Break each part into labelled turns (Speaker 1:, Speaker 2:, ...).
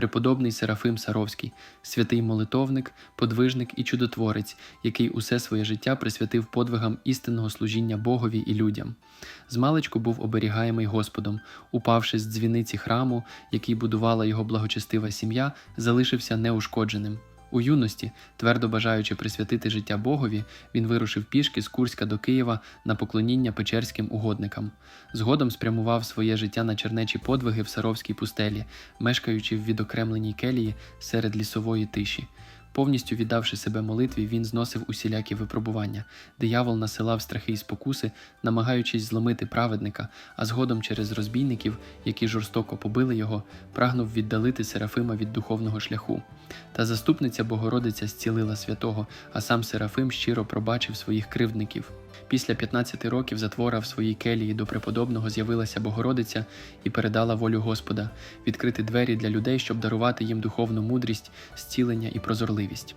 Speaker 1: преподобний Серафим Саровський, святий молитовник, подвижник і чудотворець, який усе своє життя присвятив подвигам істинного служіння Богові і людям. Змалечку був оберігаємий Господом, упавши з дзвіниці храму, який будувала його благочестива сім'я, залишився неушкодженим. У юності, твердо бажаючи присвятити життя Богові, він вирушив пішки з Курська до Києва на поклоніння печерським угодникам. Згодом спрямував своє життя на чернечі подвиги в Саровській пустелі, мешкаючи в відокремленій келії серед лісової тиші. Повністю віддавши себе молитві, він зносив усілякі випробування. Диявол насилав страхи і спокуси, намагаючись зломити праведника, а згодом через розбійників, які жорстоко побили його, прагнув віддалити Серафима від духовного шляху. Та заступниця Богородиця зцілила святого, а сам Серафим щиро пробачив своїх кривдників. Після 15 років затвора в своїй келії до преподобного з'явилася Богородиця і передала волю Господа відкрити двері для людей, щоб дарувати їм духовну мудрість, зцілення і прозорливість.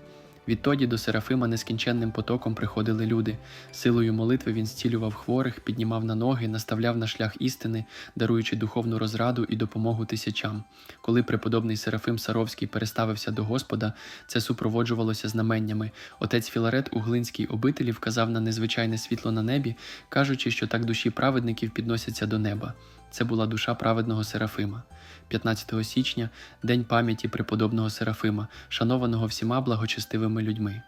Speaker 1: Відтоді до Серафима нескінченним потоком приходили люди. Силою молитви він зцілював хворих, піднімав на ноги, наставляв на шлях істини, даруючи духовну розраду і допомогу тисячам. Коли преподобний Серафим Саровський переставився до Господа, це супроводжувалося знаменнями. Отець Філарет у глинській обителі вказав на незвичайне світло на небі, кажучи, що так душі праведників підносяться до неба. Це була душа праведного Серафима. 15 січня день пам'яті преподобного Серафима, шанованого всіма благочестивими людьми.